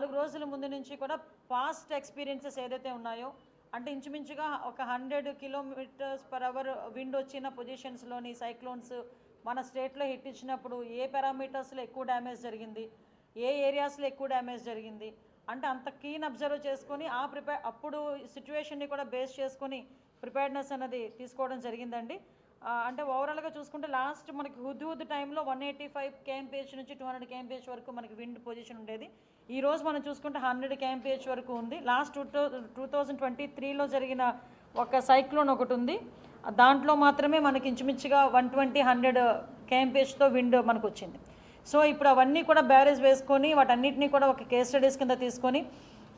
నాలుగు రోజుల ముందు నుంచి కూడా పాస్ట్ ఎక్స్పీరియన్సెస్ ఏదైతే ఉన్నాయో అంటే ఇంచుమించుగా ఒక hundred kilometres per hour wind వచ్చిన పొజిషన్స్లోని సైక్లోన్స్ మన స్టేట్లో హిట్ ఇచ్చినప్పుడు ఏ పారామీటర్స్లో ఎక్కువ డ్యామేజ్ జరిగింది ఏ ఏరియాస్లో ఎక్కువ డ్యామేజ్ జరిగింది అంటే అంత కీన్ అబ్జర్వ్ చేసుకొని ఆ ప్రిపేర్ అప్పుడు సిచ్యువేషన్ని కూడా బేస్ చేసుకొని ప్రిపేర్నెస్ అనేది తీసుకోవడం జరిగిందండి. అంటే ఓవరాల్గా చూసుకుంటే లాస్ట్ మనకి హుద్ హుద్ టైంలో వన్ ఎయిటీ ఫైవ్ కేఎంపీహెచ్ నుంచి టూ హండ్రెడ్ కేఎంపీహెచ్ వరకు మనకి విండ్ పొజిషన్ ఉండేది. ఈ రోజు మనం చూసుకుంటే హండ్రెడ్ కేఎంపీహెచ్ వరకు ఉంది. Last two two two thousand twenty త్రీలో జరిగిన ఒక సైక్లోన్ ఒకటి ఉంది. దాంట్లో మాత్రమే మనకి ఇంచుమించుగా వన్ ట్వంటీ హండ్రెడ్ కేఎంపీహెచ్తో విండ్ మనకు వచ్చింది. సో ఇప్పుడు అవన్నీ కూడా బ్యారేజ్ వేసుకొని వాటన్నిటినీ కూడా ఒక కేస్ స్టడీస్ కింద తీసుకొని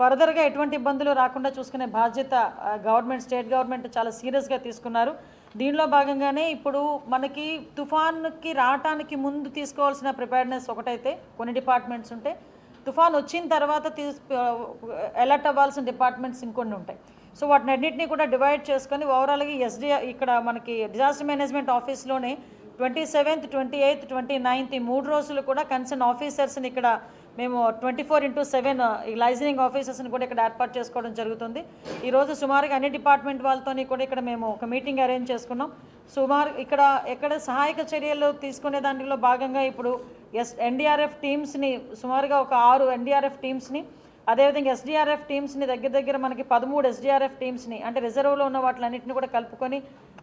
ఫర్దర్గా ఎటువంటి ఇబ్బందులు రాకుండా చూసుకునే బాధ్యత గవర్నమెంట్ స్టేట్ గవర్నమెంట్ చాలా సీరియస్గా తీసుకున్నారు. దీనిలో భాగంగానే ఇప్పుడు మనకి తుఫాన్కి రావటానికి ముందు తీసుకోవాల్సిన ప్రిపేర్నెస్ ఒకటైతే కొన్ని డిపార్ట్మెంట్స్ ఉంటే తుఫాన్ వచ్చిన తర్వాత తీసు అలర్ట్ అవ్వాల్సిన డిపార్ట్మెంట్స్ ఇంకొన్ని ఉంటాయి. సో వాటిని అన్నింటినీ కూడా డివైడ్ చేసుకొని ఓవరాల్గా ఎస్డి ఇక్కడ మనకి డిజాస్టర్ మేనేజ్మెంట్ ఆఫీస్లోనే twenty seventh twenty eighth twenty ninth ఈ మూడు రోజులు కూడా కన్సర్న్ ఆఫీసర్స్ని ఇక్కడ మేము ట్వంటీ ఫోర్ ఇంటూ సెవెన్ ఈ లైజనింగ్ ఆఫీసర్స్ని కూడా ఇక్కడ ఏర్పాటు చేసుకోవడం జరుగుతుంది. ఈరోజు సుమారుగా అన్ని డిపార్ట్మెంట్ వాళ్ళతోని కూడా ఇక్కడ మేము ఒక మీటింగ్ అరేంజ్ చేసుకున్నాం. సుమారు ఇక్కడ ఎక్కడ సహాయక చర్యలు తీసుకునే దాంట్లో భాగంగా ఇప్పుడు ఎస్ ఎన్డీఆర్ఎఫ్ టీమ్స్ని సుమారుగా ఒక ఆరు ఎన్డీఆర్ఎఫ్ టీమ్స్ని అదేవిధంగా ఎస్డీఆర్ఎఫ్ టీమ్స్ని దగ్గర దగ్గర మనకి పదమూడు ఎస్డీఆర్ఎఫ్ టీమ్స్ని అంటే రిజర్వ్లో ఉన్న వాటిలన్నింటిని కూడా కలుపుకొని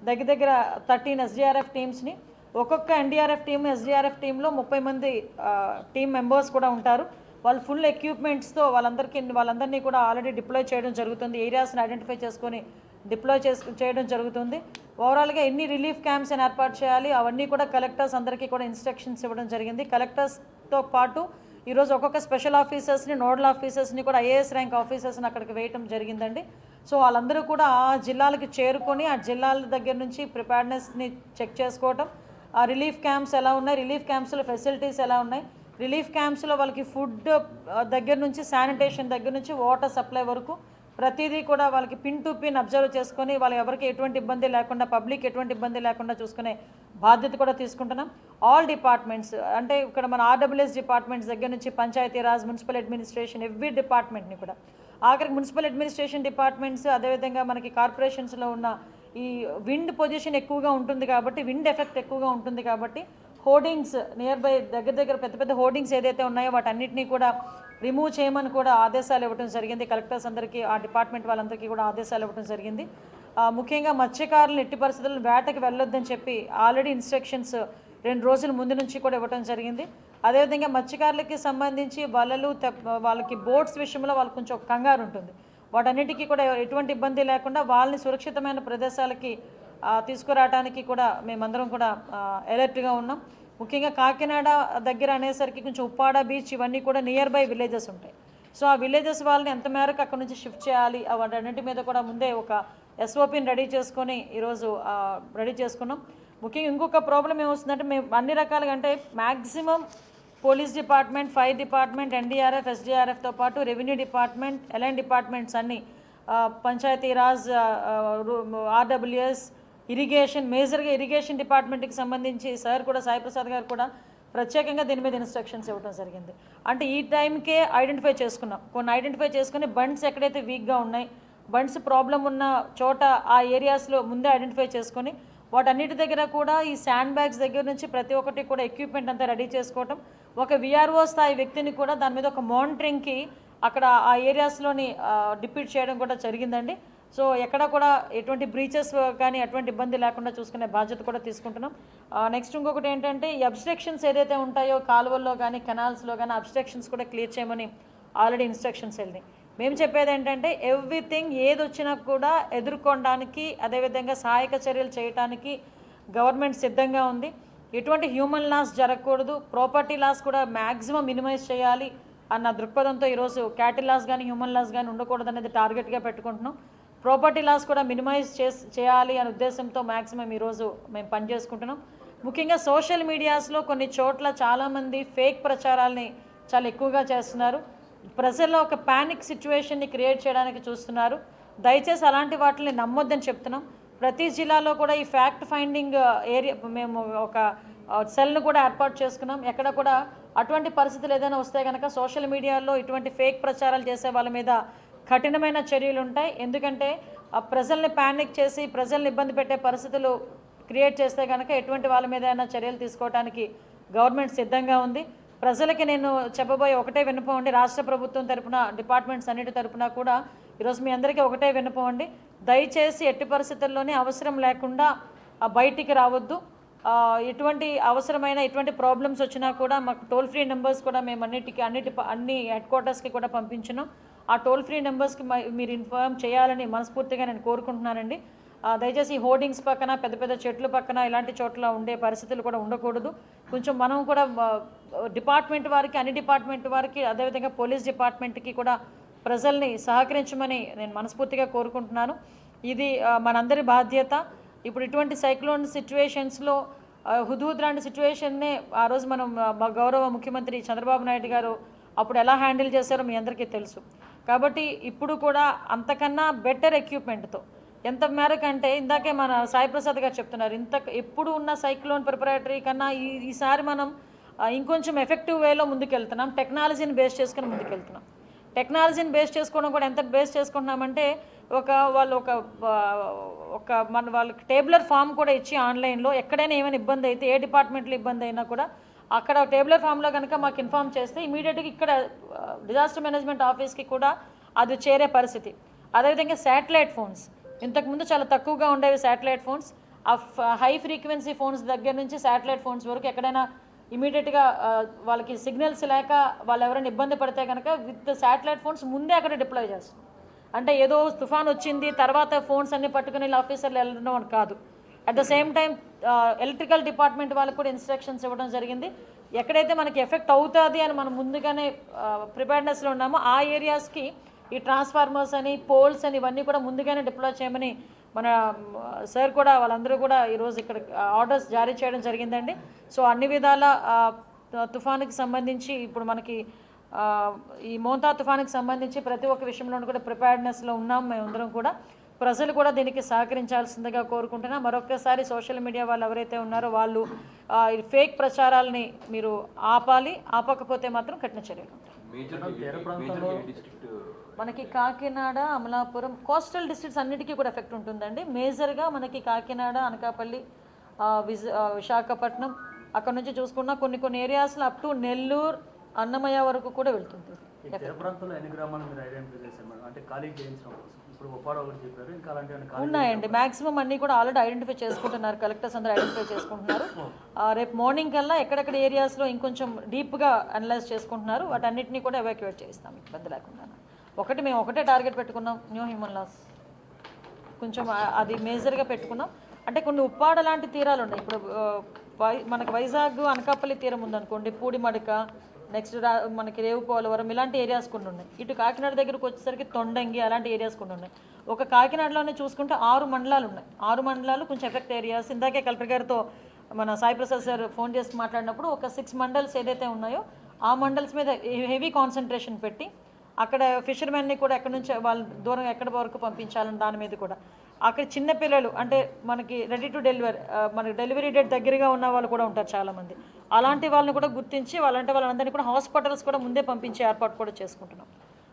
దగ్గర దగ్గర థర్టీన్ ఎస్డీఆర్ఎఫ్ టీమ్స్ని ఒక్కొక్క ఎన్డీఆర్ఎఫ్ టీమ్ ఎస్డీఆర్ఎఫ్ టీంలో ముప్పై మంది టీం మెంబర్స్ కూడా ఉంటారు. వాళ్ళు ఫుల్ ఎక్విప్మెంట్స్తో వాళ్ళందరికీ వాళ్ళందరినీ కూడా ఆల్రెడీ డిప్లాయ్ చేయడం జరుగుతుంది. ఏరియాస్ని ఐడెంటిఫై చేసుకొని డిప్లాయ్ చేసు చేయడం జరుగుతుంది. ఓవరాల్గా ఎన్ని రిలీఫ్ క్యాంప్స్ అని ఏర్పాటు చేయాలి అవన్నీ కూడా కలెక్టర్స్ అందరికీ కూడా ఇన్స్ట్రక్షన్స్ ఇవ్వడం జరిగింది. కలెక్టర్స్తో పాటు ఈరోజు ఒక్కొక్క స్పెషల్ ఆఫీసర్స్ని నోడల్ ఆఫీసర్స్ని కూడా ఐఏఎస్ ర్యాంక్ ఆఫీసర్స్ని అక్కడికి వేయటం జరిగిందండి. సో వాళ్ళందరూ కూడా ఆ జిల్లాలకు చేరుకొని ఆ జిల్లాల దగ్గర నుంచి ప్రిపేర్నెస్ని చెక్ చేసుకోవటం ఆ రిలీఫ్ క్యాంప్స్ ఎలా ఉన్నాయి? రిలీఫ్ క్యాంప్స్లో ఫెసిలిటీస్ ఎలా ఉన్నాయి? రిలీఫ్ క్యాంప్స్లో వాళ్ళకి ఫుడ్ దగ్గర నుంచి శానిటేషన్ దగ్గర నుంచి వాటర్ సప్లై వరకు ప్రతిదీ కూడా వాళ్ళకి పిన్ టు పిన్ అబ్జర్వ్ చేసుకొని వాళ్ళు ఎవరికి ఎటువంటి ఇబ్బంది లేకుండా పబ్లిక్ ఎటువంటి ఇబ్బంది లేకుండా చూసుకునే బాధ్యత కూడా తీసుకుంటున్నాం. ఆల్ డిపార్ట్మెంట్స్ అంటే ఇక్కడ మన ఆర్డబ్ల్యూఎస్ డిపార్ట్మెంట్స్ దగ్గర నుంచి పంచాయతీరాజ్ మున్సిపల్ అడ్మినిస్ట్రేషన్ ఎవ్రీ డిపార్ట్మెంట్ని కూడా. ఆఖరికి మున్సిపల్ అడ్మినిస్ట్రేషన్ డిపార్ట్మెంట్స్ అదేవిధంగా మనకి కార్పొరేషన్స్లో ఉన్న ఈ విండ్ పొజిషన్ ఎక్కువగా ఉంటుంది కాబట్టి విండ్ ఎఫెక్ట్ ఎక్కువగా ఉంటుంది కాబట్టి హోర్డింగ్స్ నియర్ బై దగ్గర దగ్గర పెద్ద పెద్ద హోర్డింగ్స్ ఏదైతే ఉన్నాయో వాటన్నిటినీ కూడా రిమూవ్ చేయమని కూడా ఆదేశాలు ఇవ్వడం జరిగింది. కలెక్టర్స్ అందరికీ ఆ డిపార్ట్మెంట్ వాళ్ళందరికీ కూడా ఆదేశాలు ఇవ్వడం జరిగింది. ముఖ్యంగా మత్స్యకారులు ఎట్టి పరిస్థితుల్లో వేటకి వెళ్ళొద్దని చెప్పి ఆల్రెడీ ఇన్స్ట్రక్షన్స్ రెండు రోజుల ముందు నుంచి కూడా ఇవ్వడం జరిగింది. అదేవిధంగా మత్స్యకారులకి సంబంధించి వలలు వాళ్ళకి బోట్స్ విషయంలో వాళ్ళకి కొంచెం కంగారు ఉంటుంది. వాటన్నిటికీ కూడా ఎటువంటి ఇబ్బంది లేకుండా వాళ్ళని సురక్షితమైన ప్రదేశాలకి తీసుకురావడానికి కూడా మేమందరం కూడా అలర్ట్గా ఉన్నాం. ముఖ్యంగా కాకినాడ దగ్గర అనేసరికి కొంచెం ఉప్పాడ బీచ్ ఇవన్నీ కూడా నియర్ బై విలేజెస్ ఉంటాయి. సో ఆ విలేజెస్ వాళ్ళని ఎంత మేరకు అక్కడ నుంచి షిఫ్ట్ చేయాలి ఆ వాటన్నిటి మీద కూడా ముందే ఒక ఎస్ఓపిని రెడీ చేసుకొని ఈరోజు రెడీ చేసుకున్నాం. ముఖ్యంగా ఇంకొక ప్రాబ్లం ఏమొస్తుందంటే మేము అన్ని రకాలుగా అంటే maximum police department fire department NDRF ఎస్డీఆర్ఎఫ్తో పాటు రెవెన్యూ డిపార్ట్మెంట్ ఎల్ఎన్ డిపార్ట్మెంట్స్ అన్నీ పంచాయతీరాజ్ ఆర్డబ్ల్యూఎస్ ఇరిగేషన్ మేజర్గా ఇరిగేషన్ డిపార్ట్మెంట్కి సంబంధించి సార్ కూడా సాయిప్రసాద్ గారు కూడా ప్రత్యేకంగా దీని మీద ఇన్స్ట్రక్షన్స్ ఇవ్వడం జరిగింది. అంటే ఈ టైంకే ఐడెంటిఫై చేసుకున్నాం. కొన్ని ఐడెంటిఫై చేసుకుని బండ్స్ ఎక్కడైతే వీక్గా ఉన్నాయి బండ్స్ ప్రాబ్లం ఉన్న చోట ఆ ఏరియాస్లో ముందే ఐడెంటిఫై చేసుకొని వాటన్నిటి దగ్గర కూడా ఈ శాండ్ బ్యాగ్స్ దగ్గర నుంచి ప్రతి ఒక్కటి కూడా ఎక్విప్మెంట్ అంతా రెడీ చేసుకోవటం ఒక విఆర్ఓ స్థాయి వ్యక్తిని కూడా దాని మీద ఒక మానిటరింగ్కి అక్కడ ఆ ఏరియాస్లోని డిప్యూట్ చేయడం కూడా జరిగిందండి. సో ఎక్కడ కూడా ఎటువంటి బ్రీచెస్ కానీ ఎటువంటి ఇబ్బంది లేకుండా చూసుకునే బాధ్యత కూడా తీసుకుంటున్నాం. నెక్స్ట్ ఇంకొకటి ఏంటంటే ఈ అబ్స్ట్రక్షన్స్ ఏదైతే ఉంటాయో కాలువల్లో కానీ కెనాల్స్లో కానీ అబ్స్ట్రక్షన్స్ కూడా క్లియర్ చేయమని ఆల్రెడీ ఇన్స్ట్రక్షన్స్ వెళ్ళినాయి. మేము చెప్పేది ఏంటంటే ఎవ్రీథింగ్ ఏది వచ్చినా కూడా ఎదుర్కొనడానికి అదేవిధంగా సహాయక చర్యలు చేయడానికి గవర్నమెంట్ సిద్ధంగా ఉంది. ఎటువంటి హ్యూమన్ లాస్ జరగకూడదు. ప్రాపర్టీ లాస్ కూడా మ్యాక్సిమం మినిమైజ్ చేయాలి అన్న దృక్పథంతో ఈరోజు క్యాటిల్ లాస్ కానీ హ్యూమన్ లాస్ కానీ ఉండకూడదు అనేది టార్గెట్గా పెట్టుకుంటున్నాం. ప్రాపర్టీ లాస్ కూడా మినిమైజ్ చేస్ చేయాలి అనే ఉద్దేశంతో మ్యాక్సిమం ఈరోజు మేము పనిచేసుకుంటున్నాం ముఖ్యంగా సోషల్ మీడియాస్లో కొన్ని చోట్ల చాలామంది ఫేక్ ప్రచారాల్ని చాలా ఎక్కువగా చేస్తున్నారు. ప్రజల్లో ఒక ప్యానిక్ సిచ్యువేషన్ని క్రియేట్ చేయడానికి చూస్తున్నారు. దయచేసి అలాంటి వాటిని నమ్మొద్దని చెప్తున్నాం. ప్రతి జిల్లాలో కూడా ఈ ఫ్యాక్ట్ ఫైండింగ్ ఏరియా మేము ఒక uh, సెల్ను కూడా ఏర్పాటు చేసుకున్నాం. ఎక్కడ కూడా అటువంటి పరిస్థితులు ఏదైనా వస్తే కనుక సోషల్ మీడియాలో ఇటువంటి ఫేక్ ప్రచారాలు చేసే వాళ్ళ మీద కఠినమైన చర్యలు ఉంటాయి. ఎందుకంటే ఆ ప్రజల్ని ప్యానిక్ చేసి ప్రజల్ని ఇబ్బంది పెట్టే పరిస్థితులు క్రియేట్ చేస్తే కనుక ఎటువంటి వాళ్ళ మీద అయినా చర్యలు తీసుకోవడానికి గవర్నమెంట్ సిద్ధంగా ఉంది. ప్రజలకి నేను చెప్పబోయే ఒకటే వినపండి రాష్ట్ర ప్రభుత్వం తరపున డిపార్ట్మెంట్స్ అన్నిటి తరపున కూడా ఈరోజు మీ అందరికీ ఒకటే విన్నపం అండి. దయచేసి ఎట్టి పరిస్థితుల్లోనే అవసరం లేకుండా బయటికి రావద్దు. ఎటువంటి అవసరమైన ఎటువంటి ప్రాబ్లమ్స్ వచ్చినా కూడా మాకు టోల్ ఫ్రీ నెంబర్స్ కూడా మేము అన్నిటికీ అన్నిటి అన్ని హెడ్ క్వార్టర్స్కి కూడా పంపించినాం. ఆ టోల్ ఫ్రీ నెంబర్స్కి మీరు ఇన్ఫార్మ్ చేయాలని మనస్ఫూర్తిగా నేను కోరుకుంటున్నానండి. ఆ, దయచేసి హోర్డింగ్స్ పక్కన పెద్ద పెద్ద చెట్ల పక్కన ఇలాంటి చోట్ల ఉండే పరిస్థితులు కూడా ఉండకూడదు. కొంచెం మనం కూడా డిపార్ట్మెంట్ వారికి అన్ని డిపార్ట్మెంట్ వారికి అదేవిధంగా పోలీస్ డిపార్ట్మెంట్కి కూడా ప్రజల్ని సహకరించమని నేను మనస్ఫూర్తిగా కోరుకుంటున్నాను. ఇది మనందరి బాధ్యత. ఇప్పుడు ఇటువంటి సైక్లోన్ సిచ్యువేషన్స్లో హుదూద్ లాంటి సిచ్యువేషన్నే ఆ రోజు మనం మా గౌరవ ముఖ్యమంత్రి చంద్రబాబు నాయుడు గారు అప్పుడు ఎలా హ్యాండిల్ చేశారో మీ అందరికీ తెలుసు. కాబట్టి ఇప్పుడు కూడా అంతకన్నా బెటర్ ఎక్విప్మెంట్తో ఎంత మేరకు అంటే ఇందాకే మన సాయి ప్రసాద్ గారు చెప్తున్నారు ఇంత ఎప్పుడు ఉన్న సైక్లోన్ ప్రిపరేటరీ కన్నా ఈ ఈసారి మనం ఇంకొంచెం ఎఫెక్టివ్ వేలో ముందుకెళ్తున్నాం టెక్నాలజీని బేస్ చేసుకుని ముందుకెళ్తున్నాం. టెక్నాలజీని బేస్ చేసుకోవడం కూడా ఎంత బేస్ చేసుకుంటున్నామంటే ఒక వాళ్ళు ఒక ఒక మన వాళ్ళకి టేబులర్ ఫామ్ కూడా ఇచ్చి ఆన్లైన్లో ఎక్కడైనా ఏమైనా ఇబ్బంది అయితే ఏ డిపార్ట్మెంట్లో ఇబ్బంది అయినా కూడా అక్కడ టేబులర్ ఫామ్లో కనుక మాకు ఇన్ఫామ్ చేస్తే ఇమీడియట్గా ఇక్కడ డిజాస్టర్ మేనేజ్మెంట్ ఆఫీస్కి కూడా అది చేరే పరిస్థితి. అదేవిధంగా శాటిలైట్ ఫోన్స్. ఇంతకుముందు చాలా తక్కువగా ఉండేవి శాటిలైట్ ఫోన్స్. ఆ హై ఫ్రీక్వెన్సీ ఫోన్స్ దగ్గర నుంచి శాటిలైట్ ఫోన్స్ వరకు ఎక్కడైనా ఇమీడియట్గా వాళ్ళకి సిగ్నల్స్ లేక వాళ్ళు ఎవరైనా ఇబ్బంది పడితే కనుక విత్ శాటిలైట్ ఫోన్స్ ముందే అక్కడ డిప్లాయ్ చేస్తాం అంటే ఏదో తుఫాన్ వచ్చింది తర్వాత ఫోన్స్ అన్ని పట్టుకుని ఆఫీసర్లు వెళ్ళడం అని కాదు. At the same time electrical department వాళ్ళకి కూడా ఇన్స్ట్రక్షన్స్ ఇవ్వడం జరిగింది. ఎక్కడైతే మనకి ఎఫెక్ట్ అవుతుంది అని మనం ముందుగానే ప్రిపేర్నెస్లో ఉన్నామో ఆ ఏరియాస్కి ఈ ట్రాన్స్ఫార్మర్స్ అని పోల్స్ అని ఇవన్నీ కూడా ముందుగానే డిప్లాయ్ చేయమని మన సార్ కూడా వాళ్ళందరూ కూడా ఈరోజు ఇక్కడ ఆర్డర్స్ జారీ చేయడం జరిగిందండి. సో అన్ని విధాల తుఫానుకి సంబంధించి ఇప్పుడు మనకి ఈ మోంతా తుఫానుకి సంబంధించి ప్రతి ఒక్క విషయంలోనూ కూడా ప్రిపేర్డ్నెస్లో ఉన్నాం మేమందరం కూడా. ప్రజలు కూడా దీనికి సహకరించాల్సిందిగా కోరుకుంటున్నా. మరొకసారి సోషల్ మీడియా వాళ్ళు ఎవరైతే ఉన్నారో వాళ్ళు ఫేక్ ప్రచారాలని మీరు ఆపాలి. ఆపకపోతే మాత్రం కఠిన చర్యలు. ఉంటాయి మేజర్ మేజర్ డిస్ట్రిక్ట్ మనకి కాకినాడ అమలాపురం కోస్టల్ డిస్ట్రిక్ట్స్ అన్నిటికీ కూడా ఎఫెక్ట్ ఉంటుందండి. మేజర్గా మనకి కాకినాడ అనకాపల్లి విజ విశాఖపట్నం అక్కడ నుంచి చూసుకున్నా కొన్ని కొన్ని ఏరియాస్లో అప్ టు నెల్లూరు అన్నమయ్య వరకు కూడా వెళ్తుంది. ఈ తీర ప్రాంతంలో ఎన్ని గ్రామాలు మీరు ఐడెంటిఫై చేశారు మేడం? అంటే ఖాళీ చేయించడం కోసం. ఇప్పుడు ఉప్పాడ ఒకటి చెప్పారు ఇంకా అలాంటి ఏమైనా ఖాళీ ఉన్నాయండి. మాక్సిమం అన్నీ కూడా ఆల్రెడీ ఐడెంటిఫై చేసుకుంటున్నారు. కలెక్టర్స్ అందరూ ఐడెంటిఫై చేసుకుంటున్నారు. రేపు మార్నింగ్ కల్లా ఎక్కడెక్కడ ఏరియాస్లో ఇంకొంచెం డీప్గా అనలైజ్ చేసుకుంటున్నారు. వాటన్నిటిని కూడా ఎవాక్యువేట్ చేస్తాం ఇబ్బంది లేకుండా. ఒకటి మేము ఒకటే టార్గెట్ పెట్టుకున్నాం. న్యూ హ్యూమన్ లాస్ కొంచెం అది మేజర్గా పెట్టుకున్నాం. అంటే కొన్ని ఉప్పాడ లాంటి తీరాలు ఉన్నాయి. ఇప్పుడు మనకి వైజాగ్ అనకాపల్లి తీరం ఉందనుకోండి. పూడిమడక నెక్స్ట్ మనకి రేవు పోలవరం ఇలాంటి ఏరియాస్ కొన్ని ఉన్నాయి. ఇటు కాకినాడ దగ్గరకు వచ్చేసరికి తొండంగి అలాంటి ఏరియాస్ కొన్ని ఉన్నాయి. ఒక కాకినాడలోనే చూసుకుంటే ఆరు మండలాలు ఉన్నాయి. ఆరు మండలాలు కొంచెం ఎఫెక్ట్ ఏరియాస్ ఇందాకే కలెక్టర్ గారితో మన సాయి ప్రసాద్ సార్ ఫోన్ చేసి మాట్లాడినప్పుడు ఒక సిక్స్ మండల్స్ ఏదైతే ఉన్నాయో ఆ మండల్స్ మీద హెవీ కాన్సన్ట్రేషన్ పెట్టి అక్కడ ఫిషర్మెన్ని కూడా ఎక్కడి నుంచి వాళ్ళ దూరం ఎక్కడి వరకు పంపించాలని దాని మీద కూడా. అక్కడ చిన్న పిల్లలు అంటే మనకి రెడీ టు డెలివరీ మనకి డెలివరీ డేట్ దగ్గరగా ఉన్న వాళ్ళు కూడా ఉంటారు చాలామంది. అలాంటి వాళ్ళని కూడా గుర్తించి వాళ్ళంటే వాళ్ళందరినీ కూడా హాస్పిటల్స్ కూడా ముందే పంపించే ఏర్పాటు కూడా చేసుకుంటున్నాం.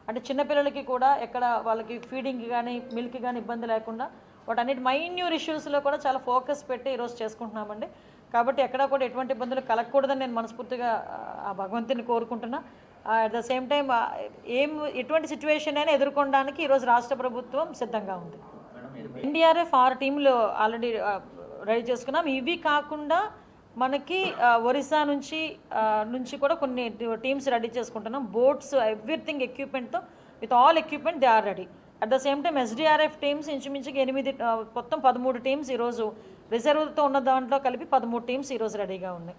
అంటే చిన్నపిల్లలకి కూడా ఎక్కడ వాళ్ళకి ఫీడింగ్ కానీ మిల్క్ కానీ ఇబ్బంది లేకుండా వాటన్నిటి మైన్యూర్ ఇష్యూస్లో కూడా చాలా ఫోకస్ పెట్టి ఈరోజు చేసుకుంటున్నామండి. కాబట్టి ఎక్కడ కూడా ఎటువంటి ఇబ్బందులు కలగకూడదని నేను మనస్ఫూర్తిగా ఆ, ఆ భగవంతుని కోరుకుంటున్నా. అట్ ద సేమ్ టైం ఏం ఎటువంటి సిచ్యువేషన్ అయినా ఎదుర్కొనడానికి ఈరోజు రాష్ట్ర ప్రభుత్వం సిద్ధంగా ఉంది. ఎన్డీఆర్ఎఫ్ ఆరు టీంలు ఆల్రెడీ రెడీ చేసుకున్నాం. ఇవి కాకుండా మనకి ఒరిస్సా నుంచి నుంచి కూడా కొన్ని టీమ్స్ రెడీ చేసుకుంటున్నాం. Boats everything ఎక్విప్మెంట్తో with all equipment they are ready. At the same time SDRF teams ఇంచుమించుగా ఎనిమిది మొత్తం పదమూడు టీమ్స్ ఈరోజు రిజర్వ్తో ఉన్న దాంట్లో కలిపి పదమూడు టీమ్స్ ఈరోజు రెడీగా ఉన్నాయి.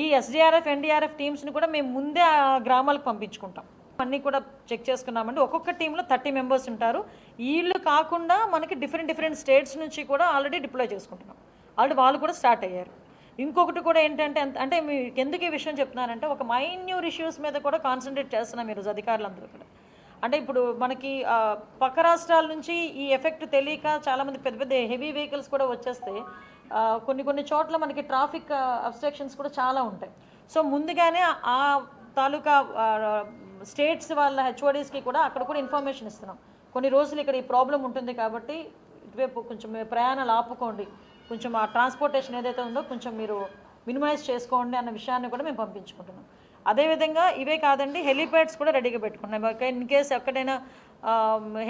ఈ ఎస్డిఆర్ఎఫ్ ఎన్డీఆర్ఎఫ్ టీమ్స్ని కూడా మేము ముందే ఆ గ్రామాలకు పంపించుకుంటాం. అన్నీ కూడా చెక్ చేసుకున్నామండి. ఒక్కొక్క టీంలో థర్టీ మెంబర్స్ ఉంటారు. వీళ్ళు కాకుండా మనకి డిఫరెంట్ డిఫరెంట్ స్టేట్స్ నుంచి కూడా ఆల్రెడీ డిప్లాయ్ చేసుకుంటున్నాం. ఆల్రెడీ వాళ్ళు కూడా స్టార్ట్ అయ్యారు. ఇంకొకటి కూడా ఏంటంటే అంటే మీకు ఎందుకు ఈ విషయం చెప్తున్నానంటే ఒక మైన్యూర్ ఇష్యూస్ మీద కూడా కాన్సన్ట్రేట్ చేస్తున్నాం ఈరోజు అధికారులందరూ కూడా. అంటే ఇప్పుడు మనకి పక్క రాష్ట్రాల నుంచి ఈ ఎఫెక్ట్ తెలియక చాలామంది పెద్ద పెద్ద హెవీ వెహికల్స్ కూడా వచ్చేస్తే కొన్ని కొన్ని చోట్ల మనకి ట్రాఫిక్ అబ్స్ట్రక్షన్స్ కూడా చాలా ఉంటాయి. సో ముందుగానే ఆ తాలూకా స్టేట్స్ వాళ్ళ హెచ్ఓడీస్కి కూడా అక్కడ కూడా ఇన్ఫర్మేషన్ ఇస్తున్నాం. కొన్ని రోజులు ఇక్కడ ఈ ప్రాబ్లం ఉంటుంది కాబట్టి ఇటువైపు కొంచెం ప్రయాణాలు ఆపుకోండి. కొంచెం ఆ ట్రాన్స్పోర్టేషన్ ఏదైతే ఉందో కొంచెం మీరు మినిమైజ్ చేసుకోండి అన్న విషయాన్ని కూడా మేము పంపించుకుంటున్నాం. అదేవిధంగా ఇవే కాదండి హెలిప్యాడ్స్ కూడా రెడీగా పెట్టుకున్నాం. ఇన్ కేస్ ఎక్కడైనా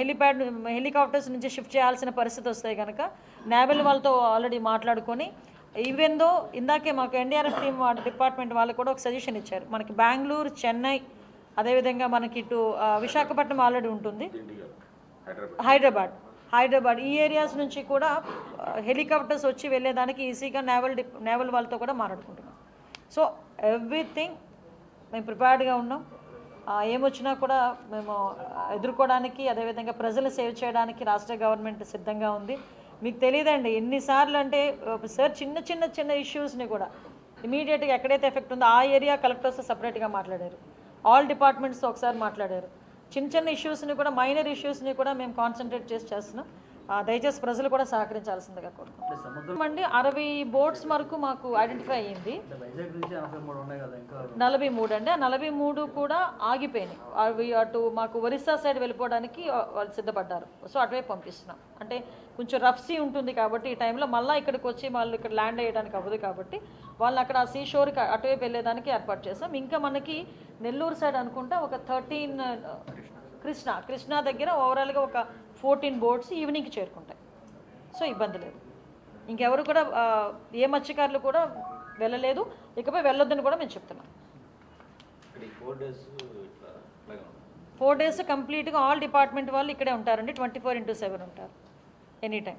హెలిప్యాడ్ హెలికాప్టర్స్ నుంచి షిఫ్ట్ చేయాల్సిన పరిస్థితి వస్తాయి కనుక నేవల్ వాళ్ళతో ఆల్రెడీ మాట్లాడుకొని ఈవెన్ దో ఇందాకే మాకు ఎన్డీఆర్ఎఫ్ టీమ్ డిపార్ట్మెంట్ వాళ్ళు కూడా ఒక సజెషన్ ఇచ్చారు. మనకి బెంగళూరు చెన్నై అదేవిధంగా మనకి ఇటు విశాఖపట్నం ఆల్రెడీ ఉంటుంది. హైదరాబాద్. హైదరాబాద్. ఈ ఏరియాస్ నుంచి కూడా హెలికాప్టర్స్ వచ్చి వెళ్ళేదానికి ఈజీగా నేవల్ డిప్ నేవల్ వాళ్ళతో కూడా మాట్లాడుకుంటున్నాం. సో ఎవ్రీథింగ్ మేము ప్రిపేర్డ్గా ఉన్నాం. ఏమొచ్చినా కూడా మేము ఎదుర్కోవడానికి అదేవిధంగా ప్రజలు సేవ్ చేయడానికి రాష్ట్ర గవర్నమెంట్ సిద్ధంగా ఉంది. మీకు తెలియదండి ఎన్నిసార్లు అంటే సార్ చిన్న చిన్న చిన్న ఇష్యూస్ని కూడా ఇమీడియట్గా ఎక్కడైతే ఎఫెక్ట్ ఉందో ఆ ఏరియా కలెక్టర్స్ సపరేట్గా మాట్లాడారు. ఆల్ డిపార్ట్మెంట్స్ ఒకసారి మాట్లాడారు. చిన్న చిన్న ఇష్యూస్ని కూడా మైనర్ ఇష్యూస్ని కూడా మేము కాన్సన్ట్రేట్ చేసి చేస్తున్నాం. దయచేసి ప్రజలు కూడా సహకరించాల్సిందిగా కోరుకుంటున్నాం. అండి అరవై బోట్స్ వరకు మాకు ఐడెంటిఫై అయ్యింది. నలభై మూడు అండి. ఆ నలభై మూడు కూడా ఆగిపోయినాయి. అవి అటు మాకు ఒరిస్సా సైడ్ వెళ్ళిపోవడానికి వాళ్ళు సిద్ధపడ్డారు. సో అటువైపు పంపిస్తున్నాం. అంటే కొంచెం రఫ్ సీ ఉంటుంది కాబట్టి ఈ టైంలో మళ్ళీ ఇక్కడికి వచ్చి వాళ్ళు ఇక్కడ ల్యాండ్ అయ్యడానికి అవ్వదు కాబట్టి వాళ్ళు అక్కడ ఆ సీ షోర్కి అటువైపు వెళ్ళేదానికి ఏర్పాటు చేస్తాం ఇంకా మనకి నెల్లూరు సైడ్ అనుకుంటా ఒక థర్టీన్ కృష్ణ కృష్ణా దగ్గర ఓవరాల్గా ఒక ఫోర్టీన్ బోట్స్ ఈవినింగ్కి చేరుకుంటాయి. సో ఇబ్బంది లేదు. ఇంకెవరు కూడా ఏ మత్స్యకారులు కూడా వెళ్ళలేదు. ఇకపై వెళ్ళొద్దని కూడా మేము చెప్తున్నాం. ఫోర్ డేస్ కంప్లీట్గా ఆల్ డిపార్ట్మెంట్ వాళ్ళు ఇక్కడే ఉంటారండి. ట్వంటీ ఫోర్ ఇంటూ సెవెన్ ఉంటారు. Any time